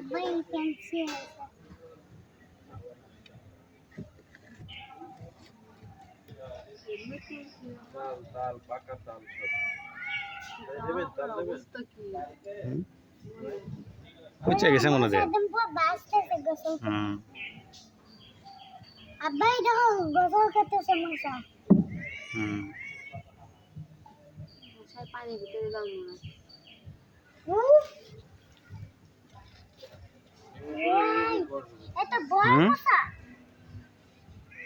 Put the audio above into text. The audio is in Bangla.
তাল নেবেন অবস্থা কি পচে গেছে মনে হয়? একদম পুরো বাসতেছে গোসল হুম। আব্বা এই দেখো গোসল করতেছে মশা। হুম। মশার পানির ভিতরে যাও মনে হয়। 嗯。